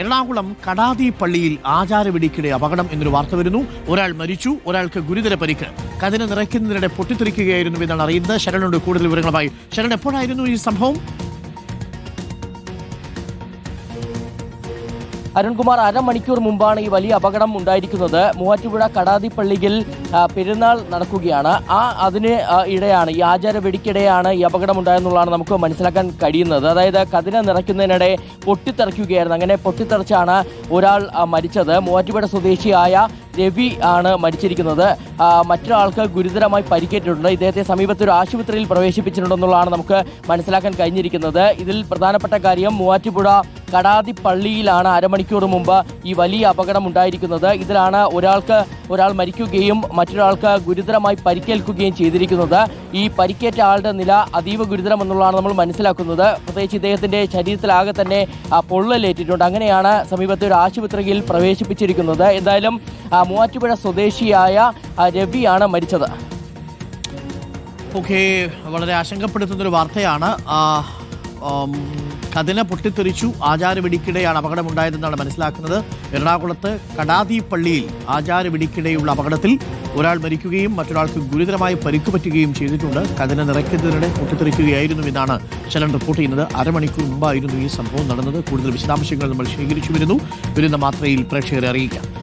എറണാകുളം കടാതി പള്ളിയിൽ ആചാരവെടിക്കിടെ അപകടം എന്നൊരു വാർത്ത വരുന്നു. ഒരാൾ മരിച്ചു ഒരാൾക്ക് ഗുരുതര പരിക്ക്. കതിന് നിറയ്ക്കുന്നതിനിടെ പൊട്ടിത്തെറിക്കുകയായിരുന്നു എന്നാണ് അറിയുന്നത്. ശരണുണ്ട് കൂടുതൽ വിവരങ്ങളുമായി. ശരൺ എപ്പോഴായിരുന്നു ഈ സംഭവം? അരുൺകുമാർ അരമണിക്കൂർ മുമ്പാണ് ഈ വലിയ അപകടം ഉണ്ടായിരിക്കുന്നത്. മൂവാറ്റുപുഴ കടാതിപ്പള്ളിയിൽ പെരുന്നാൾ നടക്കുകയാണ്. ആ അതിന് ഇടയാണ് ഈ ആചാര വെടിക്കിടെയാണ് ഈ അപകടം ഉണ്ടായെന്നുള്ളതാണ് നമുക്ക് മനസ്സിലാക്കാൻ കഴിയുന്നത്. അതായത് കതിന നിറയ്ക്കുന്നതിനിടെ പൊട്ടിത്തെറിക്കുകയായിരുന്നു. അങ്ങനെ പൊട്ടിത്തെറിച്ചാണ് ഒരാൾ മരിച്ചത്. മൂവാറ്റുപുഴ സ്വദേശിയായ രവി ആണ് മരിച്ചിരിക്കുന്നത്. മറ്റൊരാൾക്ക് ഗുരുതരമായി പരിക്കേറ്റിട്ടുണ്ട്. ഇദ്ദേഹത്തെ സമീപത്തെ ഒരു ആശുപത്രിയിൽ പ്രവേശിപ്പിച്ചിട്ടുണ്ടെന്നുള്ളതാണ് നമുക്ക് മനസ്സിലാക്കാൻ കഴിഞ്ഞിരിക്കുന്നത്. ഇതിൽ പ്രധാനപ്പെട്ട കാര്യം മൂവാറ്റുപുഴ കടാതി പള്ളിയിലാണ് അരമണിക്കൂർ മുമ്പ് ഈ വലിയ അപകടം ഉണ്ടായിരിക്കുന്നത്. ഇതിലാണ് ഒരാൾക്ക് ഒരാൾ മരിക്കുകയും മറ്റൊരാൾക്ക് ഗുരുതരമായി പരിക്കേൽക്കുകയും ചെയ്തിരിക്കുന്നത്. ഈ പരിക്കേറ്റ ആളുടെ നില അതീവ ഗുരുതരമെന്നുള്ളതാണ് നമ്മൾ മനസ്സിലാക്കുന്നത്. പ്രത്യേകിച്ച് ഇദ്ദേഹത്തിന്റെ ശരീരത്തിലാകെ തന്നെ പൊള്ളലേറ്റിട്ടുണ്ട്. അങ്ങനെയാണ് സമീപത്തെ ഒരു ആശുപത്രിയിൽ പ്രവേശിപ്പിച്ചിരിക്കുന്നത്. എന്തായാലും മൂവാറ്റുപുഴ സ്വദേശിയായ രവിയാണ് മരിച്ചത്. ഓക്കെ വളരെ ആശങ്കപ്പെടുത്തുന്ന ഒരു വാർത്തയാണ്. കതിന പൊട്ടിത്തെറിച്ചു ആചാരവെടിക്കിടെയാണ് അപകടമുണ്ടായതെന്നാണ് മനസ്സിലാക്കുന്നത്. എറണാകുളത്ത് കടാതിപ്പള്ളിയിൽ ആചാര വിടിക്കിടെയുള്ള അപകടത്തിൽ ഒരാൾ മരിക്കുകയും മറ്റൊരാൾക്ക് ഗുരുതരമായി പരിക്ക് പറ്റുകയും ചെയ്തിട്ടുണ്ട്. കതിന നിറയ്ക്കുന്നതിനിടെ പൊട്ടിത്തെറിക്കുകയായിരുന്നു എന്നാണ് ചലൻ റിപ്പോർട്ട് ചെയ്യുന്നത്. അരമണിക്കൂർ മുമ്പായിരുന്നു ഈ സംഭവം നടന്നത്. കൂടുതൽ വിശദാംശങ്ങൾ നമ്മൾ ശേഖരിച്ചു വരുന്നു. വരുന്ന മാത്രയിൽ പ്രേക്ഷകരെ അറിയിക്കാം.